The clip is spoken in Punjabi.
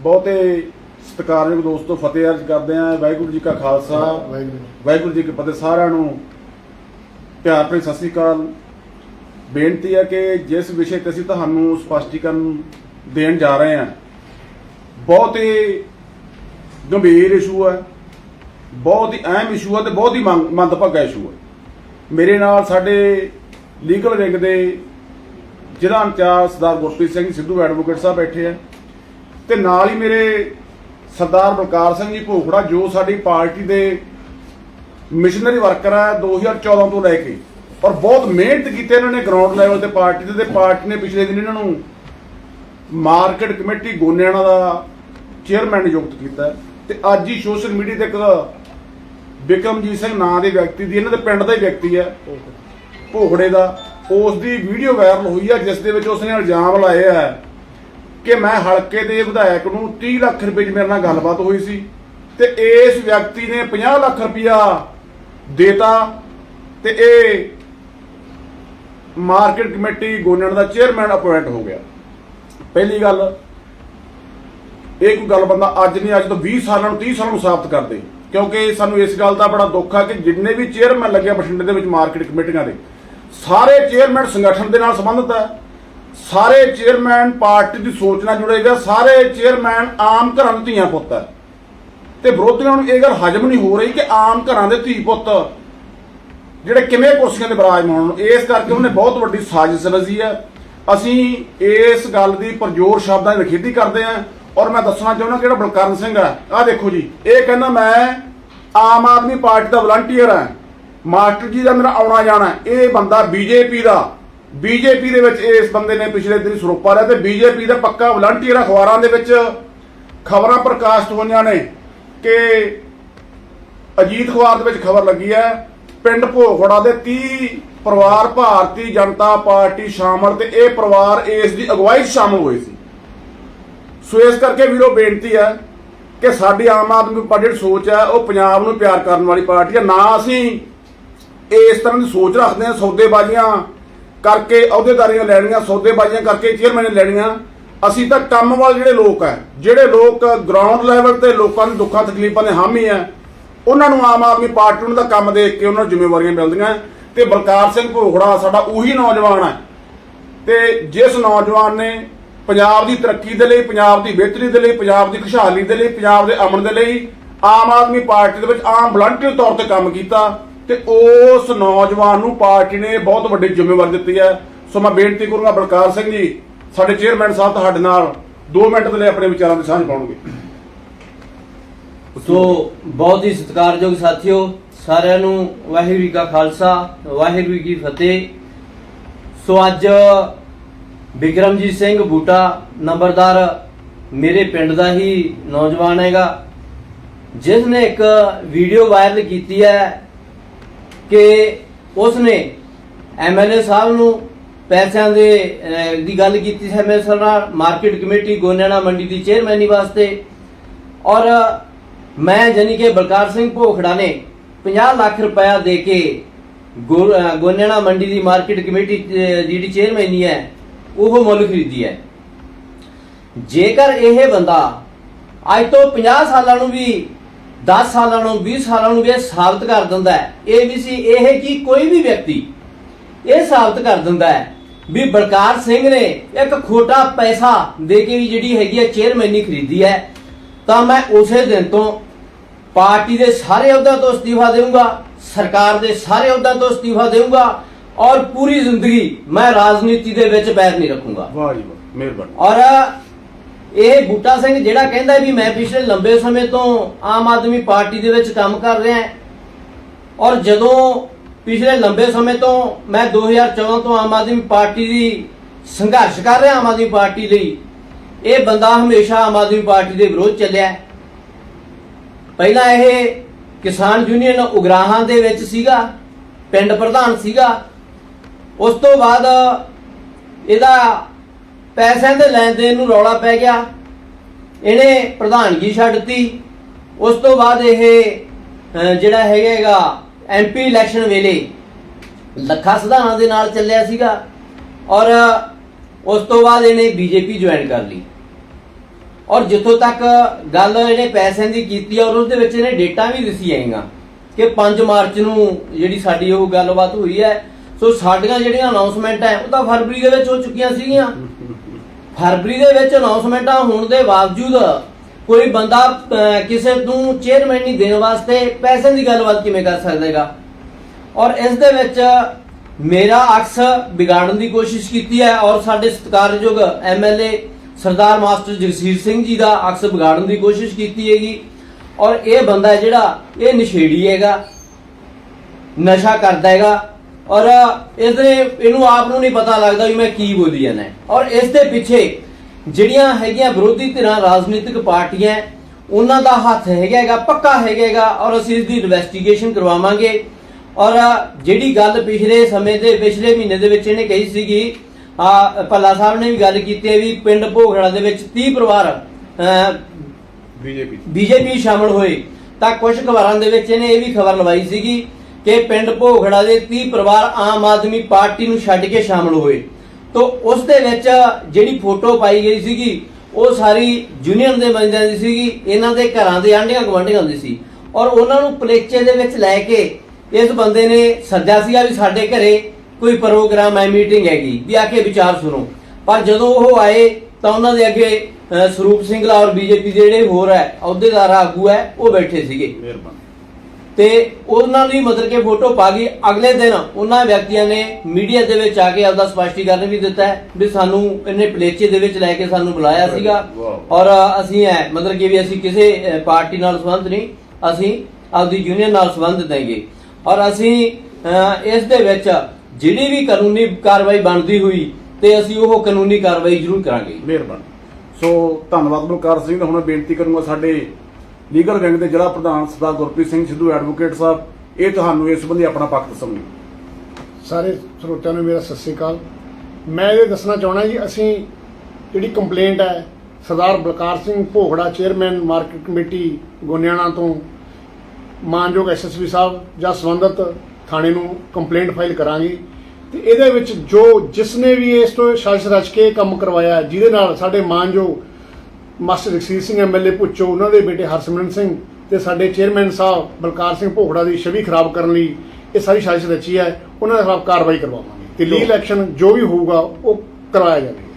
ਬਹੁਤੇ ਸਤਿਕਾਰਯੋਗ ਦੋਸਤੋ ਫਤਿਹ ਅਰਜ਼ ਕਰਦੇ ਆਂ ਵਾਹਿਗੁਰੂ ਜੀ ਕਾ ਖਾਲਸਾ ਵਾਹਿਗੁਰੂ ਵਾਹਿਗੁਰੂ ਜੀ ਕੀ ਫਤਿਹ। ਸਾਰਿਆਂ ਨੂੰ ਪਿਆਰ ਭਰੀ ਸਤਿ ਸ੍ਰੀ ਅਕਾਲ। ਬੇਨਤੀ ਹੈ ਕਿ ਜਿਸ ਵਿਸ਼ੇ ਤੇ ਅਸੀਂ ਤੁਹਾਨੂੰ ਸਪਸ਼ਟੀਕਰਨ ਦੇਣ ਜਾ ਰਹੇ ਹਾਂ ਬਹੁਤ ਹੀ ਗੰਭੀਰ ਇਸ਼ੂ ਹੈ ਬਹੁਤ ਹੀ ਅਹਿਮ ਇਸ਼ੂ ਹੈ ਤੇ ਬਹੁਤ ਹੀ ਮੰਦਭਾਗਾ ਇਸ਼ੂ ਹੈ। ਮੇਰੇ ਨਾਲ ਸਾਡੇ ਲੀਗਲ ਵਿੰਗ ਦੇ ਜ਼ਿਲ੍ਹਾ ਇੰਚਾਰਜ ਸਰਦਾਰ ਗੁਰਪ੍ਰੀਤ ਸਿੰਘ ਸਿੱਧੂ ਐਡਵੋਕੇਟ ਸਾਹਿਬ ਬੈਠੇ ਆ ਤੇ ਨਾਲ ਹੀ ਮੇਰੇ ਸਰਦਾਰ ਬਲਕਾਰ ਸਿੰਘ ਜੀ ਭੋਖੜਾ, ਜੋ ਸਾਡੀ ਪਾਰਟੀ ਦੇ ਮਿਸ਼ਨਰੀ ਵਰਕਰ ਹੈ 2014 ਤੋਂ ਲੈ ਕੇ, ਔਰ ਬਹੁਤ ਮਿਹਨਤ ਕੀਤੀ ਇਹਨਾਂ ਨੇ ਗਰਾਊਂਡ ਲੈਵਲ ਤੇ ਪਾਰਟੀ ਦੇ ਤੇ ਪਾਰਟੀ ਨੇ ਪਿਛਲੇ ਦਿਨ ਇਹਨਾਂ ਨੂੰ ਮਾਰਕੀਟ ਕਮੇਟੀ ਗੋਨਿਆਣਾ ਦਾ ਚੇਅਰਮੈਨ ਨਿਯੁਕਤ ਕੀਤਾ। ਹੈ ਤੇ ਅੱਜ ਹੀ ਸੋਸ਼ਲ ਮੀਡੀਆ ਤੇ ਇੱਕ ਬਿਕਰਮਜੀਤ ਸਿੰਘ ਨਾਂ ਦੇ ਵਿਅਕਤੀ ਦੀ, ਇਹਨਾਂ ਦੇ ਪਿੰਡ ਦਾ ਹੀ ਵਿਅਕਤੀ ਹੈ ਭੋਖੜੇ ਦਾ, ਉਸ ਦੀ ਵੀਡੀਓ ਵਾਇਰਲ ਹੋਈ ਹੈ ਜਿਸ ਦੇ ਵਿੱਚ ਉਸਨੇ ਇਲਜ਼ਾਮ ਲਾਏ ਹੈ ਕਿ ਮੈਂ ਹਲਕੇ ਦੇ ਵਿਧਾਇਕ ਨੂੰ 30 ਲੱਖ ਰੁਪਏ 'ਚ ਮੇਰੇ ਨਾਲ ਗੱਲਬਾਤ ਹੋਈ ਸੀ ਤੇ ਇਸ ਵਿਅਕਤੀ ਨੇ 50 ਲੱਖ ਰੁਪਇਆ ਦੇਤਾ ਤੇ ਇਹ ਮਾਰਕੀਟ ਕਮੇਟੀ ਗੋਨਣ ਦਾ ਚੇਅਰਮੈਨ ਅਪਾਇੰਟ ਹੋ ਗਿਆ। ਪਹਿਲੀ ਗੱਲ, ਇਹ ਕੋਈ ਗੱਲ ਬੰਦਾ ਅੱਜ ਨਹੀਂ, ਅੱਜ ਤੋਂ 20 ਸਾਲਾਂ ਨੂੰ 30 ਸਾਲਾਂ ਨੂੰ ਸਾਬਤ ਕਰਦੇ ਕਿਉਂਕਿ ਸਾਨੂੰ ਇਸ ਗੱਲ ਦਾ ਬੜਾ ਦੁੱਖ ਆ ਕਿ ਜਿੰਨੇ ਵੀ ਚੇਅਰਮੈਨ ਲੱਗੇ ਬਠਿੰਡੇ ਦੇ ਵਿੱਚ ਮਾਰਕੀਟ ਕਮੇਟੀਆਂ ਦੇ, ਸਾਰੇ ਚੇਅਰਮੈਨ ਸੰਗਠਨ ਦੇ ਨਾਲ ਸੰਬੰਧਿਤ ਹੈ ਸਾਰੇ ਚੇਅਰਮੈਨ ਪਾਰਟੀ ਦੀ ਸੋਚ ਨਾਲ ਜੁੜੇਗਾ ਸਾਰੇ ਚੇਅਰਮੈਨ ਆਮ ਘਰਾਂ ਦੇ ਧੀਆਂ ਪੁੱਤ ਹੈ ਤੇ ਵਿਰੋਧੀਆਂ ਨੂੰ ਇਹ ਗੱਲ ਹਜਮ ਨਹੀਂ ਹੋ ਰਹੀ ਕਿ ਆਮ ਘਰਾਂ ਦੇ ਧੀ ਪੁੱਤ ਜਿਹੜੇ ਕਿਵੇਂ ਕੁਰਸੀਆਂ ਤੇ ਬਰਾਜਮਾਨ ਹੋਣ। ਇਸ ਕਰਕੇ ਉਹਨੇ ਬਹੁਤ ਵੱਡੀ ਸਾਜ਼ਿਸ਼ ਰਚੀ ਹੈ ਅਸੀਂ ਇਸ ਗੱਲ ਦੀ ਪਰਜੋਰ ਸ਼ਬਦਾਂ ਦੀ ਨਿਖੇਧੀ ਕਰਦੇ ਹਾਂ ਔਰ ਮੈਂ ਦੱਸਣਾ ਚਾਹੁੰਦਾ ਕਿ ਜਿਹੜਾ ਬਲਕਰਨ ਸਿੰਘ ਹੈ ਆਹ ਦੇਖੋ ਜੀ, ਇਹ ਕਹਿੰਦਾ ਮੈਂ ਆਮ ਆਦਮੀ ਪਾਰਟੀ ਦਾ ਵਲੰਟੀਅਰ ਹਾਂ ਮਾਸਟਰ ਜੀ ਦਾ ਮੇਰਾ ਆਉਣਾ ਜਾਣਾ ਇਹ ਬੰਦਾ ਬੀਜੇਪੀ ਦਾ। ਬੀਜੇਪੀ ਦੇ ਵਿੱਚ ਇਸ ਬੰਦੇ ਨੇ ਪਿਛਲੇ ਦਿਨ ਸਰੋਪਾ ਲਿਆ ਤੇ ਬੀਜੇਪੀ ਦਾ ਪੱਕਾ ਵਲੰਟੀਅਰ ਅਖਬਾਰਾਂ ਦੇ ਵਿੱਚ ਖਬਰਾਂ ਪ੍ਰਕਾਸ਼ਿਤ ਹੋਈਆਂ ਨੇ ਕਿ ਅਜੀਤ ਅਖਬਾਰ ਦੇ ਵਿੱਚ ਖਬਰ ਲੱਗੀ ਹੈ, ਪਿੰਡ ਭੋਗੜਾ ਦੇ 30 ਪਰਿਵਾਰ ਭਾਰਤੀ ਜਨਤਾ ਪਾਰਟੀ ਸ਼ਾਮਲ ਤੇ ਇਹ ਪਰਿਵਾਰ ਇਸ ਦੀ ਅਗਵਾਈ 'ਚ ਸ਼ਾਮਲ ਹੋਏ ਸੀ। ਸੋ ਇਸ ਕਰਕੇ ਵੀਰੋ ਬੇਨਤੀ ਹੈ ਕਿ ਸਾਡੀ ਆਮ ਆਦਮੀ ਪਾਰਟੀ ਦੀ ਸੋਚ ਹੈ, ਉਹ ਪੰਜਾਬ ਨੂੰ ਪਿਆਰ ਕਰਨ ਵਾਲੀ ਪਾਰਟੀ ਹੈ। ਨਾ ਅਸੀਂ ਇਸ ਤਰ੍ਹਾਂ ਦੀ ਸੋਚ ਰੱਖਦੇ ਹਾਂ, ਸੌਦੇਬਾਜ਼ੀਆਂ ਕਰਕੇ ਅਹੁਦੇਦਾਰੀਆਂ ਲੈਣੀਆਂ, ਸੌਦੇਬਾਜ਼ੀਆਂ ਕਰਕੇ ਚੇਅਰਮੈਨ ਲੈਣੀਆਂ। ਅਸੀਂ ਤਾਂ ਕੰਮ ਵਾਲੇ ਜਿਹੜੇ ਲੋਕ ਹੈ, ਜਿਹੜੇ ਲੋਕ ਗਰਾਊਂਡ ਲੈਵਲ ਤੇ ਲੋਕਾਂ ਦੇ ਦੁੱਖਾਂ, ਤਕਲੀਫਾਂ ਦੇ ਹਾਮੀ ਹੈ, ਉਹਨਾਂ ਨੂੰ ਆਮ ਆਦਮੀ ਪਾਰਟੀ ਨੂੰ ਦਾ ਕੰਮ ਦੇਖ ਕੇ ਉਹਨਾਂ ਨੂੰ ਜ਼ਿੰਮੇਵਾਰੀਆਂ ਮਿਲਦੀਆਂ ਤੇ ਬਲਕਾਰ ਸਿੰਘ ਭੋਗੜਾ ਸਾਡਾ ਉਹੀ ਨੌਜਵਾਨ ਹੈ। ਤੇ ਜਿਸ ਨੌਜਵਾਨ ਨੇ ਪੰਜਾਬ ਦੀ ਤਰੱਕੀ ਦੇ ਲਈ, ਪੰਜਾਬ ਦੀ ਬਿਹਤਰੀ ਦੇ ਲਈ, ਪੰਜਾਬ ਦੀ ਖੁਸ਼ਹਾਲੀ ਦੇ ਲਈ, ਪੰਜਾਬ ਦੇ ਅਮਨ ਦੇ ਲਈ ਆਮ ਆਦਮੀ ਪਾਰਟੀ ਦੇ ਵਿੱਚ ਆਮ ਵਲੰਟੀਅਰ ਤੌਰ ਤੇ ਕੰਮ ਕੀਤਾ। ਤੇ ਉਸ ਨੌਜਵਾਨ ਨੂੰ ਪਾਰਟੀ ਨੇ ਬਹੁਤ ਵੱਡੀ ਜ਼ਿੰਮੇਵਾਰੀ ਦਿੱਤੀ ਹੈ। ਸੋ ਮੈਂ ਬੇਨਤੀ ਕਰੂੰਗਾ ਬਲਕਾਰ ਸਿੰਘ ਜੀ, ਸਾਡੇ ਚੇਅਰਮੈਨ ਸਾਹਿਬ ਤੁਹਾਡੇ ਨਾਲ 2 ਮਿੰਟ ਦੇ ਲਈ ਆਪਣੇ ਵਿਚਾਰਾਂ ਦੀ ਸਾਂਝ ਪਾਉਣਗੇ। ਸੋ ਬਹੁਤ ਹੀ ਸਤਿਕਾਰਯੋਗ ਸਾਥੀਓ, ਸਾਰਿਆਂ ਨੂੰ ਵਾਹਿਗੁਰੂ ਜੀ ਕਾ ਖਾਲਸਾ, ਵਾਹਿਗੁਰੂ ਜੀ ਕੀ ਫਤਿਹ। ਸੋ ਅੱਜ ਬਿਕਰਮਜੀਤ ਸਿੰਘ ਬੂਟਾ ਨੰਬਰਦਾਰ ਮੇਰੇ ਪਿੰਡ ਦਾ ਹੀ ਨੌਜਵਾਨ ਹੈਗਾ, ਜਿਸ ਨੇ ਇੱਕ ਵੀਡੀਓ ਵਾਇਰਲ ਕੀਤੀ ਹੈ ਕਿ ਉਸ ਨੇ ਐਮਐਲਏ ਸਾਹਿਬ ਨੂੰ ਪੈਸਿਆਂ ਦੇ ਦੀ ਗੱਲ ਕੀਤੀ ਸੀ ਐਮਐਲਏ ਸਾਹਿਬ ਨਾਲ ਮਾਰਕੀਟ ਕਮੇਟੀ ਗੋਨਿਆਣਾ ਮੰਡੀ ਦੀ ਚੇਅਰਮੈਨੀ ਵਾਸਤੇ। ਔਰ ਮੈਂ ਜਾਨੀ ਕਿ ਬਲਕਾਰ ਸਿੰਘ ਭੋਖੜਾ ਨੇ 50 ਲੱਖ ਰੁਪਇਆ ਦੇ ਕੇ ਗੋ- ਅਹ, ਮੰਡੀ ਦੀ ਮਾਰਕੀਟ ਕਮੇਟੀ ਜਿਹੜੀ ਚੇਅਰਮੈਨੀ ਹੈ ਉਹ ਮੁੱਲ ਖਰੀਦੀ ਹੈ। ਜੇਕਰ ਇਹ ਬੰਦਾ ਅੱਜ ਤੋਂ 50 ਸਾਲਾਂ ਨੂੰ ਵੀ 10 ਸਾਲਾਂ ਨੂੰ 20 ਸਾਲਾਂ ਨੂੰ ਵੀ ਇਹ ਸਾਬਤ ਕਰ ਦਿੰਦਾ ਹੈ। ਇਹ ਵੀ ਸੀ ਇਹ ਕੀ ਕੋਈ ਵੀ ਵਿਅਕਤੀ ਇਹ ਸਾਬਤ ਕਰ ਦਿੰਦਾ ਹੈ ਵੀ ਬਲਕਾਰ ਸਿੰਘ ਨੇ ਇੱਕ ਖੋਟਾ ਪੈਸਾ ਦੇ ਕੇ ਵੀ ਜਿਹੜੀ ਹੈਗੀ ਹੈ ਚੇਅਰਮੈਨੀ ਖਰੀਦੀ ਹੈ। ਤਾਂ ਮੈਂ ਉਸੇ ਦਿਨ ਤੋਂ ਪਾਰਟੀ ਦੇ ਸਾਰੇ ਅਹੁਦਿਆਂ ਤੋਂ ਅਸਤੀਫਾ ਦੇਵਾਂਗਾ ਸਰਕਾਰ ਦੇ ਸਾਰੇ ਅਹੁਦਿਆਂ ਤੋਂ ਅਸਤੀਫਾ ਦੇਵਾਂਗਾ ਔਰ ਪੂਰੀ ਜ਼ਿੰਦਗੀ ਮੈਂ ਰਾਜਨੀਤੀ ਦੇ ਵਿੱਚ ਪੈਰ ਨਹੀਂ ਰੱਖੂੰਗਾ। ਵਾਹ ਜੀ ਵਾਹ ਮਿਹਰਬਾਨੀ। ਔਰ ਇਹ ਬੂਟਾ ਸਿੰਘ ਜਿਹੜਾ ਕਹਿੰਦਾ ਵੀ ਮੈਂ ਪਿਛਲੇ ਲੰਬੇ ਸਮੇਂ ਤੋਂ ਆਮ ਆਦਮੀ ਪਾਰਟੀ ਦੇ ਵਿੱਚ ਕੰਮ ਕਰ ਰਿਹਾ ਔਰ ਜਦੋਂ ਪਿਛਲੇ ਲੰਬੇ ਸਮੇਂ ਤੋਂ ਮੈਂ 2014 ਤੋਂ ਆਮ ਆਦਮੀ ਪਾਰਟੀ ਦੀ ਸੰਘਰਸ਼ ਕਰ ਰਿਹਾ, ਆਮ ਆਦਮੀ ਪਾਰਟੀ ਲਈ, ਇਹ ਬੰਦਾ ਹਮੇਸ਼ਾ ਆਮ ਆਦਮੀ ਪਾਰਟੀ ਦੇ ਵਿਰੋਧ ਚੱਲਿਆ ਪਹਿਲਾਂ ਇਹ ਕਿਸਾਨ ਯੂਨੀਅਨ ਉਗਰਾਹਾਂ ਦੇ ਵਿੱਚ ਸੀਗਾ, ਪਿੰਡ ਪ੍ਰਧਾਨ ਸੀਗਾ। ਉਸ ਤੋਂ ਬਾਅਦ ਇਹਦਾ ਪੈਸਿਆਂ ਦੇ ਲੈਣ ਦੇਣ ਨੂੰ ਰੌਲਾ ਪੈ ਗਿਆ। ਇਹਨੇ ਪ੍ਰਧਾਨਗੀ ਛੱਡਤੀ ਉਸ ਤੋਂ ਬਾਅਦ ਇਹ ਜਿਹੜਾ ਹੈਗਾ ਐਮਪੀ ਇਲੈਕਸ਼ਨ ਵੇਲੇ ਲੱਖਾ ਸਿਧਾਣਾ ਦੇ ਨਾਲ ਚੱਲਿਆ ਸੀਗਾ ਔਰ ਉਸ ਤੋਂ ਬਾਅਦ ਇਹਨੇ ਬੀਜੇਪੀ ਜੁਆਇਨ ਕਰ ਲਈ। ਔਰ ਜਿੱਥੋਂ ਤੱਕ ਗੱਲ ਇਹਨੇ ਪੈਸਿਆਂ ਦੀ ਕੀਤੀ ਔਰ ਉਸ ਦੇ ਵਿੱਚ ਇਹਨੇ ਡੇਟਾ ਵੀ ਦੱਸੀ ਆਏਗਾ ਕਿ 5 ਮਾਰਚ ਨੂੰ ਜਿਹੜੀ ਸਾਡੀ ਉਹ ਗੱਲਬਾਤ ਹੋਈ ਹੈ। ਸੋ ਸਾਡੀਆਂ ਜਿਹੜੀਆਂ ਅਨਾਉਂਸਮੈਂਟ ਹੈ, ਉਹ ਤਾਂ ਫਰਵਰੀ ਦੇ ਵਿੱਚ ਹੋ ਚੁੱਕੀਆਂ ਸੀਗੀਆਂ। ਫਰਵਰੀ ਦੇ ਵਿੱਚ ਅਨਾਉਂਸਮੈਂਟਾਂ ਹੋਣ ਦੇ ਬਾਵਜੂਦ ਕੋਈ ਬੰਦਾ ਅਹ, ਕਿਸੇ ਨੂੰ ਚੇਅਰਮੈਨ ਨਹੀਂ ਦੇਣ ਵਾਸਤੇ ਪੈਸੇ ਦੀ ਗੱਲਬਾਤ ਕਿਵੇਂ ਕਰ ਸਕਦਾ ਹੈਗਾ? ਔਰ ਇਸ ਦੇ ਵਿੱਚ ਮੇਰਾ ਅਕਸ ਵਿਗਾੜਨ ਦੀ ਕੋਸ਼ਿਸ਼ ਕੀਤੀ ਹੈ ਔਰ ਸਾਡੇ ਸਤਿਕਾਰਯੋਗ ਐਮਐਲਏ ਸਰਦਾਰ ਮਾਸਟਰ ਜਗਸੀਰ ਸਿੰਘ ਜੀ ਦਾ ਅਕਸ ਵਿਗਾੜਨ ਦੀ ਕੋਸ਼ਿਸ਼ ਕੀਤੀ ਹੈਗੀ। ਔਰ ਇਹ ਬੰਦਾ ਹੈ ਜਿਹੜਾ ਇਹ ਨਸ਼ੇੜੀ ਹੈਗਾ ਨਸ਼ਾ ਕਰਦਾ ਹੈਗਾ। ਔਰ ਇਸਦੇ ਇਹਨੂੰ ਆਪ ਨੂੰ ਨਹੀਂ ਪਤਾ ਲੱਗਦਾ ਵੀ ਮੈਂ ਕੀ ਬੋਲੀ ਜਾਂਦਾ। ਔਰ ਇਸ ਦੇ ਪਿੱਛੇ ਜਿਹੜੀਆਂ ਹੈਗੀਆਂ ਵਿਰੋਧੀ ਧਿਰਾਂ ਰਾਜਨੀਤਿਕ ਪਾਰਟੀਆਂ ਉਹਨਾਂ ਦਾ ਹੱਥ ਹੈਗਾ ਹੈਗਾ ਪੱਕਾ ਹੈਗਾ ਹੈਗਾ ਔਰ ਅਸੀਂ ਇਸ ਦੀ ਇਨਵੈਸਟੀਗੇਸ਼ਨ ਕਰਵਾਵਾਂਗੇ। ਔਰ ਜਿਹੜੀ ਗੱਲ ਪਿਛਲੇ ਸਮੇਂ ਦੇ ਪਿਛਲੇ ਮਹੀਨੇ ਦੇ ਵਿੱਚ ਇਹਨੇ ਕਹੀ ਸੀਗੀ ਆ ਭੱਲਾ ਸਾਹਿਬ ਨੇ ਵੀ ਗੱਲ ਕੀਤੀ ਹੈ ਵੀ ਪਿੰਡ ਭੋਗੜਾ ਦੇ ਵਿੱਚ 30 ਪਰਿਵਾਰ ਬੀਜੇਪੀ ਬੀਜੇਪੀ ਸ਼ਾਮਲ ਹੋਏ। ਤਾਂ ਕੁਝ ਖਬਰਾਂ ਦੇ ਵਿੱਚ ਇਹਨੇ ਇਹ ਵੀ ਖਬਰ ਲਵਾਈ ਸੀਗੀ ਕਿ ਪਿੰਡ ਭੋਖੜਾ ਦੇ 30 ਪਰਿਵਾਰ ਆਮ ਆਦਮੀ ਪਾਰਟੀ ਨੂੰ ਛੱਡ ਕੇ ਸ਼ਾਮਲ ਹੋਏ। ਤੋਂ ਉਸ ਦੇ ਵਿੱਚ ਜਿਹੜੀ ਫੋਟੋ ਪਾਈ ਗਈ ਸੀਗੀ, ਉਹ ਸਾਰੀ ਯੂਨੀਅਨ ਦੇ ਬੰਦਿਆਂ ਦੀ ਸੀਗੀ, ਇਹਨਾਂ ਦੇ ਘਰਾਂ ਦੇ ਆਂਢੀਆਂ ਗੁਆਂਢੀਆਂ ਦੀ ਸੀ। ਔਰ ਉਹਨਾਂ ਨੂੰ ਪਲੇਚੇ ਦੇ ਵਿੱਚ ਲੈ ਕੇ ਇਸ ਬੰਦੇ ਨੇ ਸੱਦਿਆ ਸੀਗਾ ਵੀ ਸਾਡੇ ਘਰੇ ਕੋਈ ਪ੍ਰੋਗਰਾਮ ਹੈ, ਮੀਟਿੰਗ ਹੈਗੀ, ਵੀ ਆ ਕੇ ਵਿਚਾਰ ਸੁਣੋ। ਪਰ ਜਦੋਂ ਉਹ ਆਏ, ਤਾਂ ਉਹਨਾਂ ਦੇ ਅੱਗੇ ਸਰੂਪ ਸਿੰਘਲਾ ਔਰ ਬੀਜੇਪੀ ਦੇ ਜਿਹੜੇ ਹੋਰ ਹੈ, ਅਹੁਦੇਦਾਰ ਆਗੂ ਹੈ, ਉਹ ਬੈਠੇ ਸੀਗੇ। ਮਿਹਰਬਾਨੀ। ਤੇ ਉਹਨਾਂ ਦੀ ਮਤਲਬ ਕਿ ਫੋਟੋ ਪਾ ਗਈ ਅਗਲੇ ਦਿਨ ਉਹਨਾਂ ਵਿਅਕਤੀਆਂ ਨੇ ਮੀਡੀਆ ਦੇ ਵਿੱਚ ਆ ਕੇ ਆਪਦਾ ਸਪਸ਼ਟੀਕਰਨ ਵੀ ਦਿੱਤਾ ਵੀ ਸਾਨੂੰ ਇਹਨੇ ਪਲੇਚੇ ਦੇ ਵਿੱਚ ਲੈ ਕੇ ਸਾਨੂੰ ਬੁਲਾਇਆ ਸੀਗਾ। ਔਰ ਅਸੀਂ ਹੈ ਮਤਲਬ ਕਿ ਵੀ ਅਸੀਂ ਕਿਸੇ ਪਾਰਟੀ ਨਾਲ ਸੰਬੰਧ ਨਹੀਂ ਅਸੀਂ ਆਪਦੀ ਯੂਨੀਅਨ ਨਾਲ ਸੰਬੰਧ ਦੇਂਗੇ ਔਰ ਅਸੀਂ ਇਸ ਦੇ ਵਿੱਚ ਜਿਹੜੀ ਵੀ ਕਾਨੂੰਨੀ ਕਾਰਵਾਈ ਬਣਦੀ ਹੋਈ ਤੇ ਅਸੀਂ ਉਹ ਕਾਨੂੰਨੀ ਕਾਰਵਾਈ ਜ਼ਰੂਰ ਕਰਾਂਗੇ। ਮਿਹਰਬਾਨੀ। ਸੋ ਧੰਨਵਾਦ ਬਲਕਾਰ ਸਿੰਘ ਦਾ ਹੁਣ ਬੇਨਤੀ ਕਰੂੰਗਾ ਸਾਡੇ ਲੀਗਲ ਵਿੰਗ ਦੇ ਜ਼ਿਲ੍ਹਾ ਪ੍ਰਧਾਨ ਸਰਦਾਰ ਗੁਰਪ੍ਰੀਤ ਸਿੰਘ ਸਿੱਧੂ ਐਡਵੋਕੇਟ ਸਾਹਿਬ, ਇਹ ਤੁਹਾਨੂੰ ਇਸ ਸੰਬੰਧੀ ਆਪਣਾ ਪੱਖ ਦੱਸਣਗੇ। ਸਾਰੇ ਸਰੋਤਿਆਂ ਨੂੰ ਮੇਰਾ ਸਤਿ ਸ੍ਰੀ ਅਕਾਲ। ਮੈਂ ਇਹ ਦੱਸਣਾ ਚਾਹਣਾ ਜੀ, ਅਸੀਂ ਜਿਹੜੀ ਕੰਪਲੇਂਟ ਹੈ, Sardar Balkar Singh Bhogra chairman market committee Goniana ਤੋਂ, ਮਾਨਯੋਗ ਐਸਐਸਪੀ ਸਾਹਿਬ ਜਾਂ ਸੰਬੰਧਤ ਥਾਣੇ ਨੂੰ ਕੰਪਲੇਂਟ ਫਾਈਲ ਕਰਾਂਗੇ। ਤੇ ਇਹਦੇ ਵਿੱਚ ਜੋ ਜਿਸ ਨੇ ਵੀ ਇਸ ਤੋਂ ਸਾਜ਼ਿਸ਼ ਰਚ ਕੇ ਕੰਮ ਕਰਵਾਇਆ, ਜਿਹਦੇ ਨਾਲ ਸਾਡੇ ਮਾਨਯੋਗ ਮਾਸਟਰ ਜਗਸੀਰ ਸਿੰਘ ਐਮਐਲਏ ਪੁੱਛੋ ਉਹਨਾਂ ਦੇ ਬੇਟੇ ਹਰਸਿਮਰਨ ਸਿੰਘ ਤੇ ਸਾਡੇ ਚੇਅਰਮੈਨ ਸਾਹਿਬ ਬਲਕਾਰ ਸਿੰਘ ਭੋਗੜਾ ਦੀ ਛਵੀ ਖਰਾਬ ਕਰਨ ਲਈ ਇਹ ਸਾਰੀ ਸਾਜ਼ਿਸ਼ ਰਚੀ ਹੈ ਉਹਨਾਂ ਦੇ ਖਿਲਾਫ ਕਾਰਵਾਈ ਕਰਵਾਵਾਂਗੇ। ਤੇ ਲੀਗਲ ਐਕਸ਼ਨ ਜੋ ਵੀ ਹੋਊਗਾ ਉਹ ਕਰਵਾਇਆ ਜਾਵੇਗਾ।